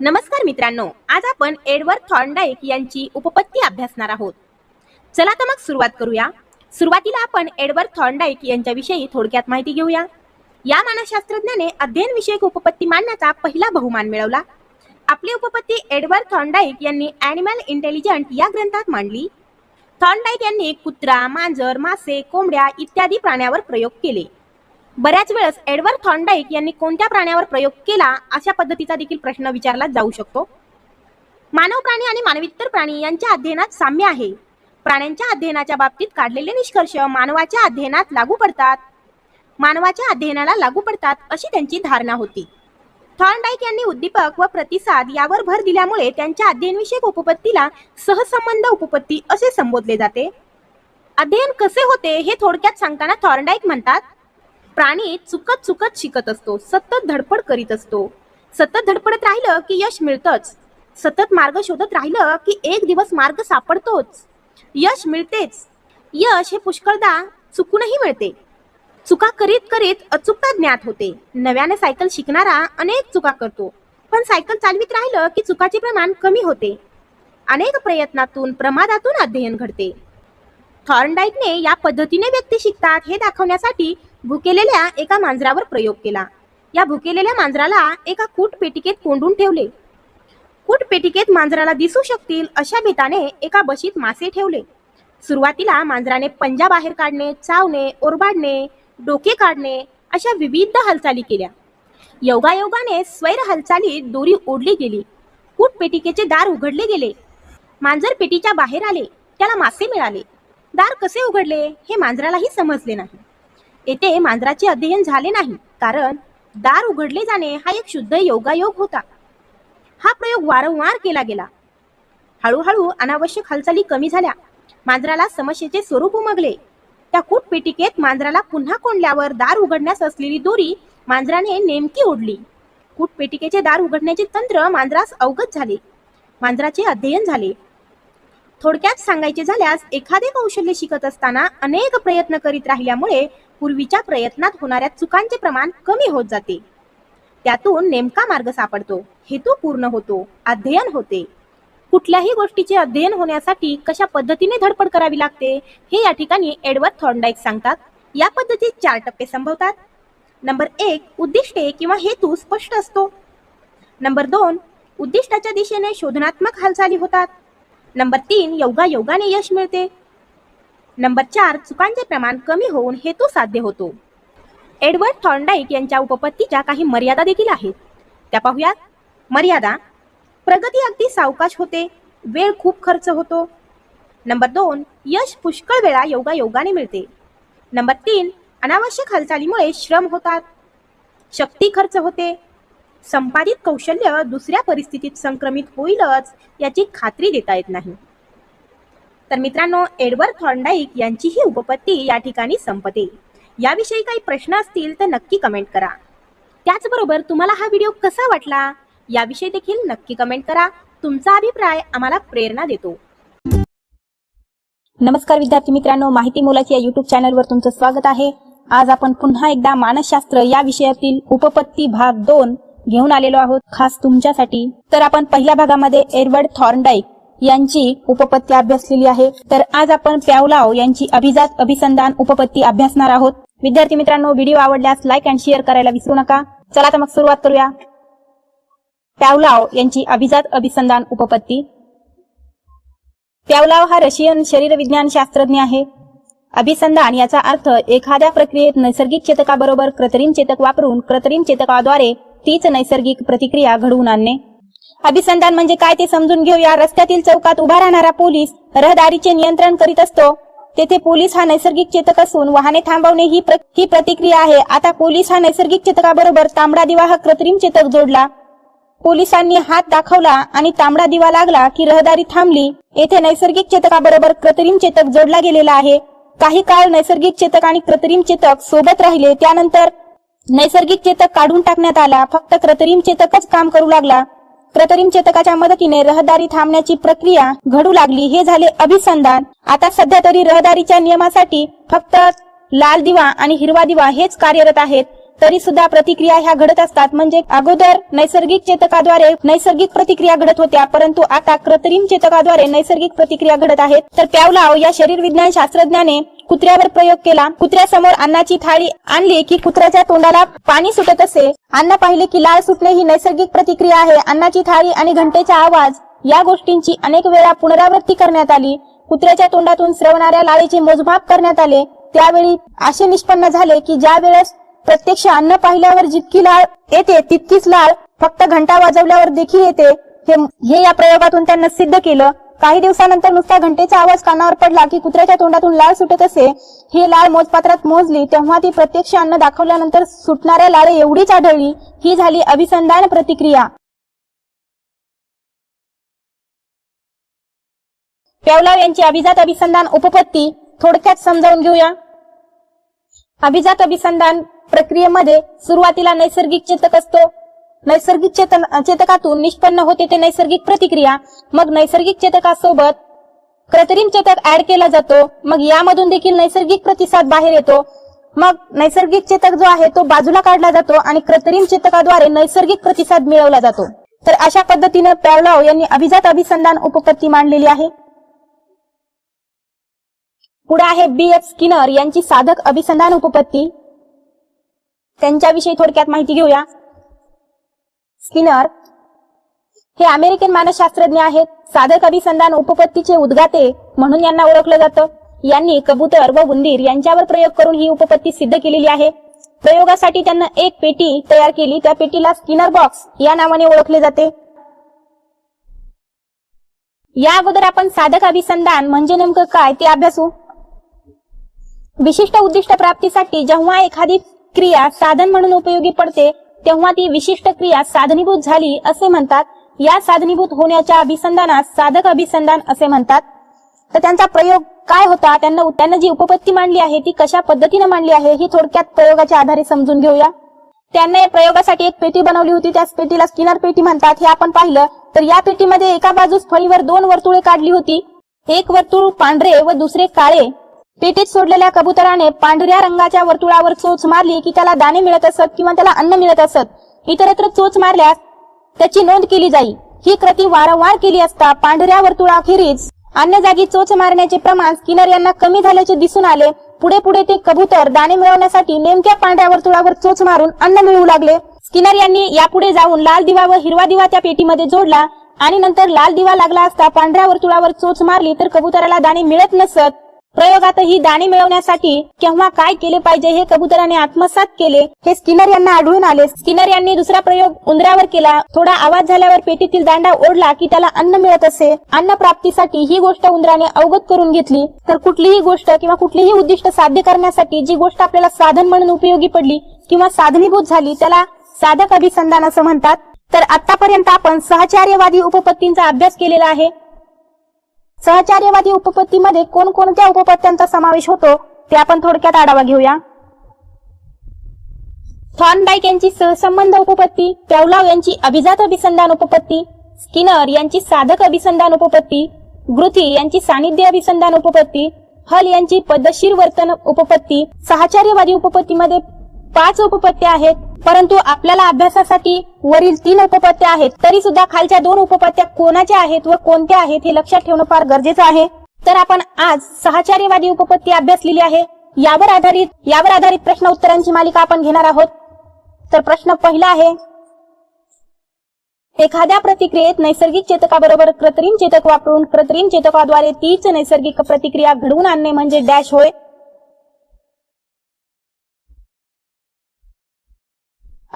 नमस्कार मित्रांनो आज आपण एडवर्ड थॉर्नडाईक यांची उपपत्ती अभ्यासणार आहोत. चला तर मग सुरुवात करूया. सुरुवातीला आपण एडवर्ड थॉर्नडाईक यांच्याविषयी थोडक्यात माहिती घेऊया. या मानसशास्त्रज्ञाने अध्ययन विषयक उपपत्ती मांडण्याचा पहिला बहुमान मिळवला. आपली उपपत्ती एडवर्ड थॉर्नडाईक यांनी ॲनिमल इंटेलिजंट या ग्रंथात मांडली. थॉर्नडाईक यांनी कुत्रा मांजर मासे कोंबड्या इत्यादी प्राण्यावर प्रयोग केले. बऱ्याच वेळेस एडवर्ड थॉर्नडाईक यांनी कोणत्या प्राण्यावर प्रयोग केला अशा पद्धतीचा देखील प्रश्न विचारला जाऊ शकतो. मानव प्राणी आणि मानवित्तर प्राणी यांच्या अध्ययनात साम्य आहे. प्राण्यांच्या अध्ययनाच्या बाबतीत काढलेले निष्कर्ष मानवाच्या अध्ययनात लागू पडतात. मानवाच्या अध्ययनाला लागू पडतात अशी त्यांची धारणा होती. थॉर्नडाईक यांनी उद्दीपक व प्रतिसाद यावर भर दिल्यामुळे त्यांच्या अध्ययनविषयक उपपत्तीला सहसंबंध उपपत्ती असे संबोधले जाते. अध्ययन कसे होते हे थोडक्यात सांगताना थॉर्नडाईक म्हणतात प्राणी चुकत चुकत शिकत असतो सतत धडपड करीत असतो. सतत धडपडत राहिलं की यश मिळतंच. सतत मार्ग शोधत राहिलं की एक दिवस मार्ग सापडतोच. यश मिळतेच. यश हे पुष्कळदा चुकूनही मिळते. चुका करीत करीत अचूकता ज्ञात होते. नव्याने सायकल शिकणारा अनेक चुका करतो. पण सायकल चालवित राहिलं की चुकाचे प्रमाण कमी होते. अनेक प्रयत्नातून प्रमादातून अध्ययन घडते. थॉर्नडाईकने या पद्धतीने व्यक्ती शिकतात हे दाखवण्यासाठी भुकेलेल्या एका मांजरावर प्रयोग केला. या भुकेलेल्या मांजराला एका कूट पेटिकेत कोंडून ठेवले. कूट पेटिकेत मांजराला दिसू शकतील अशा बेताने एका बशीत मासे ठेवले. सुरुवातीला मांजराने पंजा बाहेर काढणे चावणे ओरबाडणे डोके काढणे अशा विविध हालचाली केल्या. योगायोगाने स्वैर हालचालीत दोरी ओढली गेली. कूट पेटिकेचे दार उघडले गेले. मांजर पेटीच्या बाहेर आले. त्याला मासे मिळाले. दार कसे उघडले हे मांजरालाही समजले नाही. येथे मांजराचे अध्ययन झाले नाही कारण दार उघडले जाणे हा एक शुद्ध योगायोग होता. हा प्रयोग वारंवार केला गेला. हळूहळू अनावश्यक हालचाली कमी झाल्या. मांजराला समस्येचे स्वरूप उमगले. त्या कूटपेटिकेत मांजराला पुन्हा कोंडल्यावर दार उघडण्यास असलेली दोरी मांजराने नेमकी ओढली. कूटपेटिकेचे दार उघडण्याचे तंत्र मांजरास अवगत झाले. मांजराचे अध्ययन झाले. थोडक्यात सांगायचे झाल्यास एखादे कौशल्य शिकत असताना अनेक प्रयत्न करीत राहिल्यामुळे पूर्वीच्या प्रयत्नात होणाऱ्या चुकांचे प्रमाण कमी होत जाते. त्यातून नेमका मार्ग सापडतो हेतू पूर्ण होतो अध्ययन होते. कुठल्याही गोष्टीचे अध्ययन होण्यासाठी कशा पद्धतीने धडपड करावी लागते हे या ठिकाणी एडवर्ड थॉर्नडाईक सांगतात. या पद्धतीत चार टप्पे संभवतात. नंबर एक उद्दिष्टे किंवा हेतू स्पष्ट असतो. नंबर दोन उद्दिष्टाच्या दिशेने शोधनात्मक हालचाली होतात. नंबर तीन योगा योगाने यश मिळते. नंबर चार चुकांचे प्रमाण कमी होऊन हेतू साध्य होतो. एडवर्ड थॉर्नडाईक यांच्या उपपत्तीच्या काही मर्यादा देखील आहेत. त्या पाहूयात. मर्यादा प्रगती अगदी सावकाश होते वेळ खूप खर्च होतो. नंबर दोन यश पुष्कळ वेळा योगा योगाने मिळते. नंबर तीन अनावश्यक हालचालीमुळे श्रम होतात. शक्ती खर्च होते. संपादित कौशल्य दुसऱ्या परिस्थितीत संक्रमित होईलच याची खात्री देता येत नाही. तर मित्रांनो एडवर्ड थॉर्नडाईक यांची ही उपपत्ती या ठिकाणी संपते. याविषयी काही प्रश्न असतील तर नक्की कमेंट करा. त्याचबरोबर तुम्हाला हा व्हिडिओ कसा वाटला? याविषयी देखील नक्की कमेंट करा. तुमचा अभिप्राय आम्हाला प्रेरणा देतो. नमस्कार विद्यार्थी मित्रांनो माहिती मुलाची या युट्यूब चॅनलवर तुमचं स्वागत आहे. आज आपण पुन्हा एकदा मानसशास्त्र या विषयातील उपपत्ती भाग दोन घेऊन आलेलो आहोत खास तुमच्यासाठी. तर आपण पहिल्या भागामध्ये एडवर्ड थॉर्नडाईक यांची उपपत्ती अभ्यासलेली आहे. तर आज आपण प्यावलाव यांची अभिजात अभिसंधान उपपत्ती अभ्यासणार आहोत. विद्यार्थी मित्रांनो व्हिडिओ आवडल्यास लाईक अँड शेअर करायला विसरू नका. चला तर मग सुरुवात करूया. प्यावलाव यांची अभिजात अभिसंधान उपपत्ती. प्यावलाव हा रशियन शरीरविज्ञान शास्त्रज्ञ आहे. अभिसंधान याचा अर्थ एखाद्या प्रक्रियेत नैसर्गिक चेतकाबरोबर कृत्रिम चेतक वापरून कृत्रिम चेतकाद्वारे तीच नैसर्गिक प्रतिक्रिया घडवून आणणे. अभिसंधान म्हणजे काय ते समजून घेऊया रस्त्यातील चौकात उभा राहणारा पोलीस रहदारीचे नियंत्रण करीत असतो. तेथे पोलीस हा नैसर्गिक चेतक असून वाहने थांबवणे ही प्र- ही प्रतिक्रिया आहे. आता पोलीस हा नैसर्गिक चेतकाबरोबर तांबडा दिवा हा कृत्रिम चेतक जोडला. पोलिसांनी हात दाखवला आणि तांबडा दिवा लागला की रहदारी थांबली. येथे नैसर्गिक चेतकाबरोबर कृत्रिम चेतक जोडला गेलेला आहे. काही काळ नैसर्गिक चेतक आणि कृत्रिम चेतक सोबत राहिले. त्यानंतर नैसर्गिक चेतक काढून टाकण्यात आला. फक्त कृत्रिम चेतकच काम करू लागला. कृत्रिम चेतकाच्या मदतीने रहदारी थांबण्याची प्रक्रिया घडू लागली. हे झाले अभिसंधान. आता सध्या तरी रहदारीच्या नियमासाठी फक्त लाल दिवा आणि हिरवा दिवा हेच कार्यरत आहेत. तरी सुद्धा प्रतिक्रिया ह्या घडत असतात. म्हणजे अगोदर नैसर्गिक चेतकाद्वारे नैसर्गिक प्रतिक्रिया घडत होत्या परंतु आता कृत्रिम चेतकाद्वारे नैसर्गिक प्रतिक्रिया घडत आहेत. तर प्यावलाव या शरीर विज्ञान शास्त्रज्ञाने कुत्र्यावर प्रयोग केला. कुत्र्यासमोर अन्नाची थाळी आणली की कुत्र्याच्या तोंडाला पाणी सुटत असे. अन्न पाहिले की लाळ सुटणे ही नैसर्गिक प्रतिक्रिया आहे. अन्नाची थाळी आणि घंटेचा आवाज या गोष्टींची अनेक वेळा पुनरावृत्ती करण्यात आली. कुत्र्याच्या तोंडातून स्रवणाऱ्या लाळेचे मोजमाप करण्यात आले. त्यावेळी असे निष्पन्न झाले की ज्या वेळेस प्रत्यक्ष अन्न पाहिल्यावर जितकी लाळ येते तितकीच लाळ फक्त घंटा वाजवल्यावर देखील येते. हे या प्रयोगातून त्यांना सिद्ध केलं. काही दिवसानंतर नुसता घंटेचा आवाज कानावर पडला की कुत्र्याच्या तोंडातून लाळ सुटत असे. ही लाळ मोजपात्रात मोजली तेव्हा ती प्रत्यक्ष अन्न दाखवल्यानंतर सुटणाऱ्या लाळ एवढीच आढळली. ही झाली अभिसंधान प्रतिक्रिया. पेवलाव यांची अभिजात अभिसंधान उपपत्ती थोडक्यात समजावून घेऊया. अभिजात अभिसंधान प्रक्रियेमध्ये सुरुवातीला नैसर्गिक चेतक असतो. नैसर्गिक चेतन चेतकातून निष्पन्न होते ते नैसर्गिक प्रतिक्रिया. मग नैसर्गिक चेतकासोबत कृत्रिम चेतक ऍड केला जातो. मग यामधून देखील नैसर्गिक प्रतिसाद बाहेर येतो. मग नैसर्गिक चेतक जो आहे तो बाजूला काढला जातो आणि कृत्रिम चेतकाद्वारे नैसर्गिक प्रतिसाद मिळवला जातो. तर अशा पद्धतीने पॅवलाव यांनी अभिजात अभिसंधान उपपत्ती मांडलेली आहे. पुढे आहे बी एफ स्किनर यांची साधक अभिसंधान उपपत्ती. त्यांच्याविषयी थोडक्यात माहिती घेऊया. स्किनर हे अमेरिकन मानसशास्त्रज्ञ आहेत. साधक अभिसंधान उपपत्तीचे उद्गाते म्हणून यांना ओळखलं जातं. यांनी कबूतर व उंदीर यांच्यावर प्रयोग करून ही उपपत्ती सिद्ध केलेली आहे. प्रयोगासाठी त्यांना एक पेटी तयार केली. त्या पेटीला स्किनर बॉक्स या नावाने ओळखले जाते. या अगोदर आपण साधक अभिसंधान म्हणजे नेमकं काय ते अभ्यासू. विशिष्ट उद्दिष्ट प्राप्तीसाठी जेव्हा एखादी क्रिया साधन म्हणून उपयोगी पडते तेव्हा ती विशिष्ट क्रिया साधनीभूत झाली असे म्हणतात. या साधनीभूत होण्याच्या अभिसंधानास साधक अभिसंधान असे म्हणतात. तर त्यांचा प्रयोग काय होता? त्यांना त्यांना जी उपपत्ती मांडली आहे ती कशा पद्धतीने मांडली आहे ही थोडक्यात प्रयोगाच्या आधारे समजून घेऊया. त्यांना या प्रयोगासाठी एक पेटी बनवली होती त्याच पेटीला स्किनर पेटी म्हणतात. हे आपण पाहिलं. तर या पेटीमध्ये एका बाजूस फळीवर दोन वर्तुळे काढली होती. एक वर्तुळ पांढरे व दुसरे काळे. पेटीत सोडलेल्या कबुतराने पांढऱ्या रंगाच्या वर्तुळावर चोच मारली की त्याला दाणे मिळत असत किंवा त्याला अन्न मिळत असत. इतरत्र चोच मारल्यास त्याची नोंद केली जाई. ही कृती वारंवार केली असता पांढऱ्या वर्तुळाखेरीज अन्य जागी चोच मारण्याचे प्रमाण स्किनर यांना कमी झाल्याचे दिसून आले. पुढे पुढे ते कबूतर दाणे मिळवण्यासाठी नेमक्या पांढऱ्या वर्तुळावर चोच मारून अन्न मिळवू लागले. स्किनर यांनी यापुढे जाऊन लाल दिवा व हिरवा दिवा त्या पेटीमध्ये जोडला आणि नंतर लाल दिवा लागला असता पांढऱ्या वर्तुळावर चोच मारली तर कबुतराला दाणे मिळत नसत. प्रयोगातही दाणे मिळवण्यासाठी केव्हा काय केले पाहिजे हे कबुतराने आत्मसात केले हे स्किनर यांना आढळून आले. स्किनर यांनी दुसरा प्रयोग उंदरावर केला. थोडा आवाज झाल्यावर पेटीतील दांडा ओढला की त्याला अन्न मिळत असे. अन्न प्राप्तीसाठी ही गोष्ट उंदराने अवगत करून घेतली. तर कुठलीही गोष्ट किंवा कुठलीही उद्दिष्ट साध्य करण्यासाठी जी गोष्ट आपल्याला साधन म्हणून उपयोगी पडली किंवा साधनीभूत झाली त्याला साधक अभिसंधान असं म्हणतात. तर आतापर्यंत आपण सहचार्यवादी उपपत्तींचा अभ्यास केलेला आहे. सहचार्यवादी उपपत्तीमध्ये कोणकोणत्या उपपत्त्यांचा समावेश होतो ते आपण थोडक्यात आढावा घेऊया. थॉर्नडाईक यांची सहसंबंध उपपत्ती पॅवलाव यांची अभिजात अभिसंधान उपपत्ती स्किनर यांची साधक अभिसंधान उपपत्ती ग्रुथी यांची सानिध्य अभिसंधान उपपत्ती हल यांची पद्धतशीर वर्तन उपपत्ती सहचार्यवादी उपपत्तीमध्ये पाच उपपत्त्या आहेत. परंतु आपल्याला अभ्यासासाठी वरील तीन उपपत्त्या आहेत. तरी सुद्धा खालच्या दोन उपपत्या कोणाच्या आहेत व कोणत्या आहेत हे लक्षात ठेवणं फार गरजेचं आहे. तर आपण आज सहचार्यवादी उपपत्ती अभ्यासलेली आहे. यावर आधारित यावर आधारित प्रश्न उत्तरांची मालिका आपण घेणार आहोत. तर प्रश्न पहिला आहे. एखाद्या प्रतिक्रियेत नैसर्गिक चेतकाबरोबर कृत्रिम चेतक वापरून कृत्रिम चेतकाद्वारे तीच नैसर्गिक प्रतिक्रिया घडवून आणणे म्हणजे डॅश होय.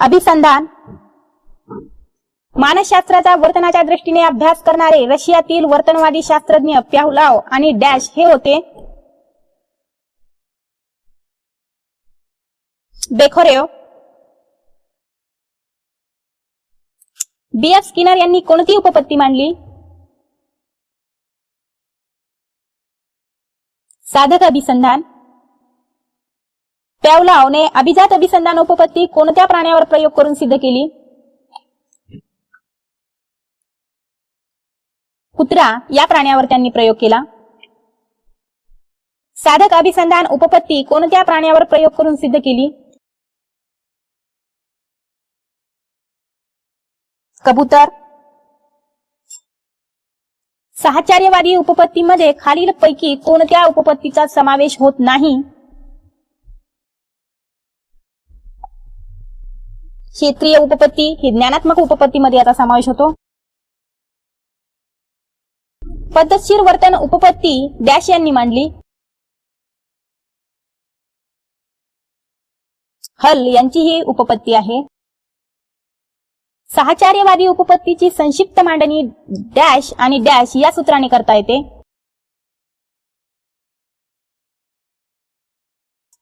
अभिसंधान. मानसशास्त्राचा वर्तनाच्या दृष्टीने अभ्यास करणारे रशियातील वर्तनवादी शास्त्रज्ञ प्याहुलाव आणि डॅश हे होते. बेखोरेव. बी एफ स्किनर यांनी कोणती उपपत्ती मांडली? साधक अभिसंधान. त्यावलावने अभिजात अभिसंधान उपपत्ती कोणत्या प्राण्यावर प्रयोग करून सिद्ध केली? कुत्रा या प्राण्यावर त्यांनी प्रयोग केला. साधक अभिसंधान उपपत्ती कोणत्या प्राण्यावर प्रयोग करून सिद्ध केली? कबूतर. साहचार्यवादी उपपत्तीमध्ये खालील पैकी कोणत्या उपपत्तीचा समावेश होत नाही? क्षेत्रीय उपपत्ती ही ज्ञानात्मक उपपत्तीमध्ये याचा समावेश होतो. पद्धतशीर वर्तन उपपत्ती डॅश यांनी मांडली. हल यांची ही उपपत्ती आहे. सहाचार्यवादी उपपत्तीची संक्षिप्त मांडणी डॅश आणि डॅश या सूत्राने करता येते.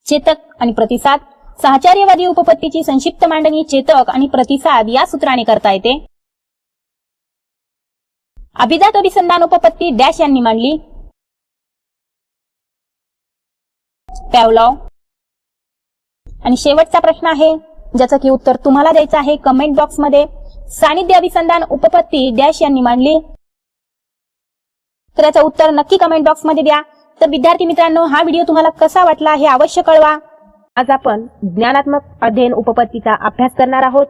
चेतक आणि प्रतिसाद. साहचार्यवादी उपपत्तीची संक्षिप्त मांडणी चेतक आणि प्रतिसाद या सूत्राने करता येते. अभिजात अभिसंधान उपपत्ती डॅश यांनी मांडली. पॅवलॉव. आणि शेवटचा प्रश्न आहे ज्याचं की उत्तर तुम्हाला द्यायचं आहे कमेंट बॉक्समध्ये सानिध्य अभिसंधान उपपत्ती डॅश यांनी मांडली. तर याचं उत्तर नक्की कमेंट बॉक्समध्ये द्या. तर विद्यार्थी मित्रांनो हा व्हिडिओ तुम्हाला कसा वाटला हे अवश्य कळवा. आज आपण ज्ञानात्मक अध्ययन उपपत्तीचा अभ्यास करणार आहोत.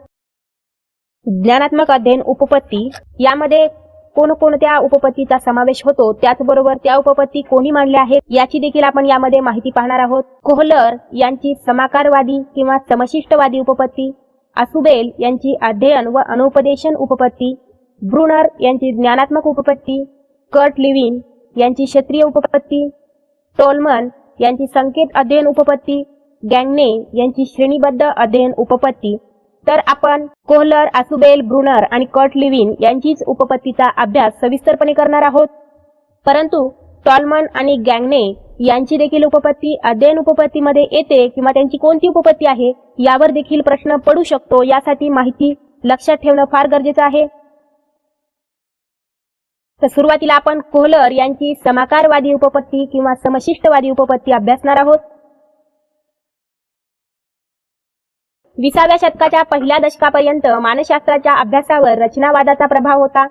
ज्ञानात्मक अध्ययन उपपत्ती यामध्ये कोणकोणत्या उपपत्तीचा समावेश होतो त्याचबरोबर त्या उपपत्ती कोणी मांडल्या आहेत याची देखील आपण यामध्ये माहिती पाहणार आहोत. कोहलर यांची समाकारवादी किंवा समशिष्टवादी उपपत्ती आसुबेल यांची अध्ययन व अनुपदेशन उपपत्ती ब्रुनर यांची ज्ञानात्मक उपपत्ती कर्ट लिव्हिन यांची क्षेत्रीय उपपत्ती टोलमन यांची संकेत अध्ययन उपपत्ती गँगने यांची श्रेणीबद्ध अध्ययन उपपत्ती तर आपण कोहलर आसुबेल ब्रुनर आणि कर्ट लिव्हिन यांचीच उपपत्तीचा अभ्यास सविस्तरपणे करणार आहोत. परंतु टॉलमन आणि गँगने यांची देखील उपपत्ती अध्ययन उपपत्तीमध्ये येते किंवा त्यांची कोणती उपपत्ती आहे यावर देखील प्रश्न पडू शकतो यासाठी माहिती लक्षात ठेवणं फार गरजेचं आहे. तर सुरुवातीला आपण कोहलर यांची समाकारवादी उपपत्ती किंवा समशिष्टवादी उपपत्ती अभ्यासणार आहोत. विसाव्या शतकाच्या पहिल्या दशकापर्यंत मानसशास्त्राच्या अभ्यासावर रचनावादाचा प्रभाव होता.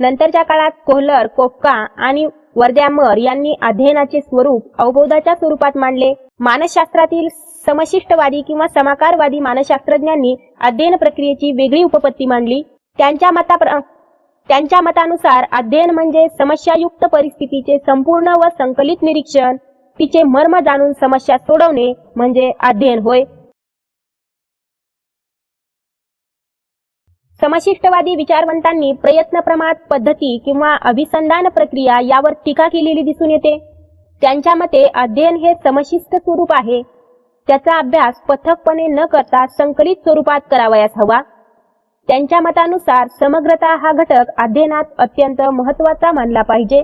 नंतरच्या काळात कोहलर कोपका आणि वर्द्यामर यांनी अध्ययनाचे स्वरूप अवबोधाच्या स्वरूपात मांडले. मानसशास्त्रातील समशिष्टवादी किंवा समाकारवादी मानसशास्त्रज्ञांनी अध्ययन प्रक्रियेची वेगळी उपपत्ती मांडली. त्यांच्या मता त्यांच्या मतानुसार अध्ययन म्हणजे समस्यायुक्त परिस्थितीचे संपूर्ण व संकलित निरीक्षण तिचे मर्म जाणून समस्या सोडवणे म्हणजे अध्ययन होय. समशिष्टवादी विचारवंतांनी प्रयत्न प्रयत्नप्रमात पद्धती किंवा अभिसंधान प्रक्रिया यावर टीका केलेली दिसून येते. त्यांच्या मते अध्ययन हे समशिष्ट स्वरूप आहे. त्याचा अभ्यास पथकपणे न करता संकलित स्वरूपात करावयास हवा. त्यांच्या मतानुसार समग्रता हा घटक अध्ययनात अत्यंत महत्त्वाचा मानला पाहिजे.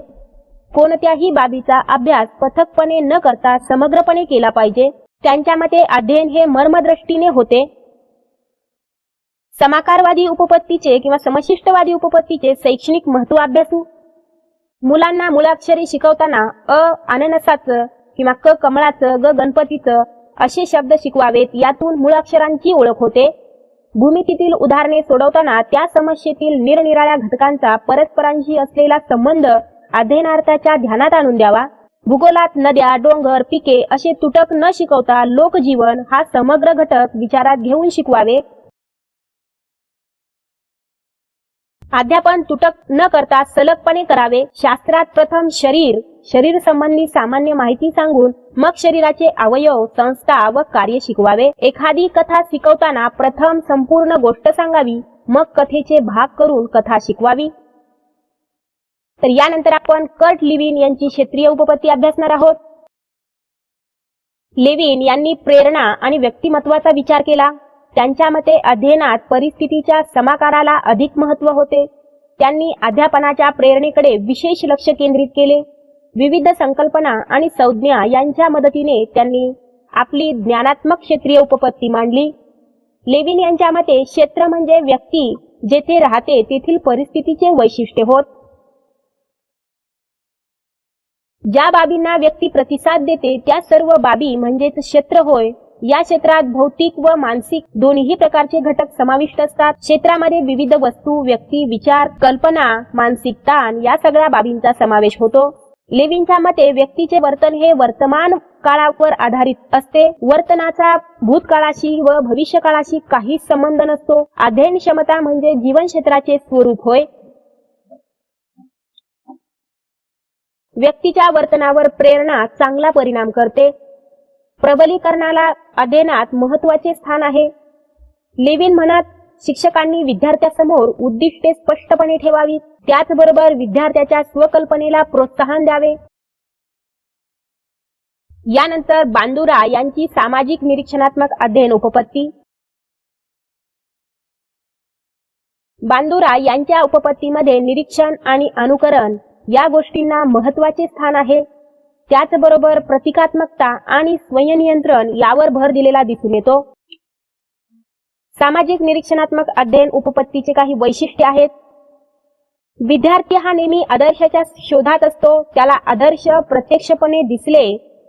कोणत्याही बाबीचा अभ्यास पथकपणे न करता समग्रपणे केला पाहिजे. त्यांच्या मते अध्ययन हे मर्मदृष्टीने होते. समाकारवादी उपपत्तीचे किंवा समशिष्टवादी उपपत्तीचे शैक्षणिक महत्त्व अभ्यासू. मुलांना मुलाक्षरी शिकवताना अ अननसाचं किंवा क कमळाचं ग गणपतीचं असे शब्द शिकवावेत यातून मुळाक्षरांची ओळख होते. भूमितीतील उदाहरणे सोडवताना त्या समस्येतील निरनिराळ्या घटकांचा परस्परांशी असलेला संबंध अध्ययनार्थाच्या ध्यानात आणून द्यावा. भूगोलात नद्या डोंगर पिके असे तुटक न शिकवता लोकजीवन हा समग्र घटक विचारात घेऊन शिकवावे. अध्यापन तुटक न करता सलगपणे करावे. शास्त्रात प्रथम शरीर शरीर संबंधी सामान्य माहिती सांगून मग शरीराचे अवयव संस्था व कार्य शिकवावे. एखादी कथा शिकवताना प्रथम संपूर्ण गोष्ट सांगावी मग कथेचे भाग करून कथा शिकवावी. तर यानंतर आपण कर्ट लिव्हिन यांची क्षेत्रीय उपपत्ती अभ्यासणार आहोत. लेविन यांनी प्रेरणा आणि व्यक्तिमत्वाचा विचार केला. त्यांच्या मते अध्ययनात परिस्थितीच्या समाकाराला अधिक महत्त्व होते. त्यांनी अध्यापनाच्या प्रेरणेकडे विशेष लक्ष केंद्रित केले. विविध संकल्पना आणि संज्ञा यांच्या मदतीने त्यांनी आपली ज्ञानात्मक क्षेत्रीय उपपत्ती मांडली. लेविन यांच्या मते क्षेत्र म्हणजे व्यक्ती जेथे राहते तेथील परिस्थितीचे वैशिष्ट्य होत. ज्या बाबींना व्यक्ती प्रतिसाद देते त्या सर्व बाबी म्हणजेच क्षेत्र होय. या क्षेत्रात भौतिक व मानसिक दोन्ही प्रकारचे घटक समाविष्ट असतात. क्षेत्रामध्ये विविध वस्तू व्यक्ती विचार कल्पना मानसिक ताण या सगळ्या बाबींचा समावेश होतो. लेविनच्या मते व्यक्तीचे वर्तन हे वर्तमान काळावर आधारित असते. वर्तनाचा भूतकाळाशी व भविष्यकाळाशी काहीच संबंध नसतो. अध्ययन क्षमता म्हणजे जीवन क्षेत्राचे स्वरूप होय. व्यक्तीच्या वर्तनावर प्रेरणा चांगला परिणाम करते. प्रबलीकरणाला अध्ययनात महत्त्वाचे स्थान आहे. लेविन म्हणत शिक्षकांनी विद्यार्थ्यासमोर उद्दिष्टे स्पष्टपणे ठेवावी त्याचबरोबर विद्यार्थ्याच्या स्वकल्पनेला प्रोत्साहन द्यावे. यानंतर बांदुरा यांची सामाजिक निरीक्षणात्मक अध्ययन उपपत्ती. बांदुरा यांच्या उपपत्तीमध्ये निरीक्षण आणि अनुकरण या गोष्टींना महत्त्वाचे स्थान आहे. त्याचबरोबर प्रतिकात्मकता आणि स्वयंनियंत्रण यावर भर दिलेला दिसून येतो. सामाजिक निरीक्षणात्मक अध्ययन उपपत्तीचे काही वैशिष्ट्य आहेत. विद्यार्थी हा नेहमी आदर्शाच्या शोधात असतो. त्याला आदर्श प्रत्यक्षपणे दिसले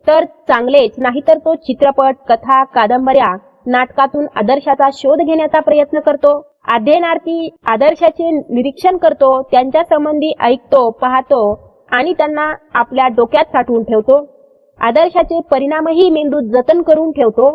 तर चांगलेच नाहीतर तो चित्रपट कथा कादंबऱ्या नाटकातून आदर्शाचा शोध घेण्याचा प्रयत्न करतो. अध्ययनार्थी आदर्शाचे निरीक्षण करतो त्यांच्या संबंधी ऐकतो पाहतो आणि त्यांना आपल्या डोक्यात साठवून ठेवतो. आदर्शाचे परिणामही मेंदूत जतन करून ठेवतो.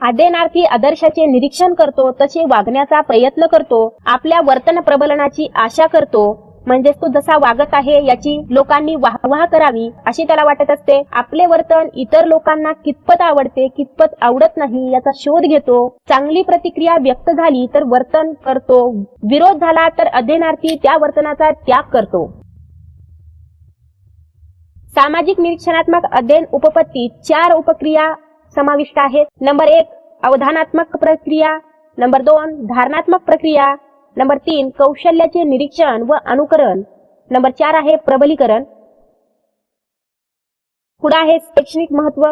आदेनार्थी आदर्शाचे निरीक्षण करतो तसे वागण्याचा प्रयत्न करतो आपल्या वर्तन प्रबलनाची आशा करतो. म्हणजेच तो जसा वागत आहे याची लोकांनी वाहवाह करावी अशी त्याला वाटत असते. आपले वर्तन इतर लोकांना कितपत आवडते कितपत आवडत नाही याचा शोध घेतो. चांगली प्रतिक्रिया व्यक्त झाली तर वर्तन करतो. विरोध झाला तर अध्ययनार्थी त्या वर्तनाचा त्याग करतो. सामाजिक निरीक्षणात्मक अध्ययन उपपत्तीत चार उपक्रिया समाविष्ट आहेत. नंबर एक अवधानात्मक प्रक्रिया. नंबर दोन धारणात्मक प्रक्रिया. नंबर तीन कौशल्याचे निरीक्षण व अनुकरण. नंबर चार आहे प्रबलीकरण. पुढे आहे शैक्षणिक महत्त्व.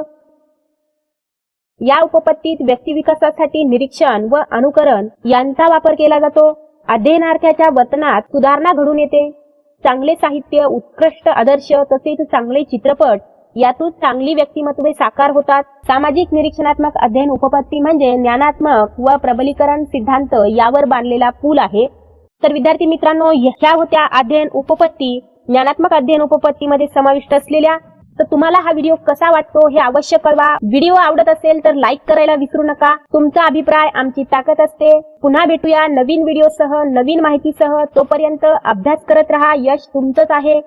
या उपपत्तीत व्यक्तिविकासासाठी निरीक्षण व अनुकरण यांचा वापर केला जातो. अध्ययनार्थ्याच्या वर्तनात सुधारणा घडून येते. चांगले साहित्य उत्कृष्ट आदर्श तसेच चांगले चित्रपट यातून चांगली व्यक्तिमत्वे साकार होतात. सामाजिक निरीक्षणात्मक अध्ययन उपपत्ती म्हणजे ज्ञानात्मक व प्रबलीकरण सिद्धांत यावर बांधलेला पूल आहे. तर विद्यार्थी मित्रांनो ह्या होत्या अध्ययन उपपत्ती. ज्ञानात्मक अध्ययन उपपत्तीमध्ये समाविष्ट असलेल्या. तर तुम्हाला हा व्हिडिओ कसा वाटतो हे अवश्य कळवा. व्हिडिओ आवडत असेल तर लाईक करायला विसरू नका. तुमचा अभिप्राय आमची ताकद असते. पुन्हा भेटूया नवीन व्हिडिओसह नवीन माहितीसह. तोपर्यंत अभ्यास करत रहा. यश तुमचंच आहे.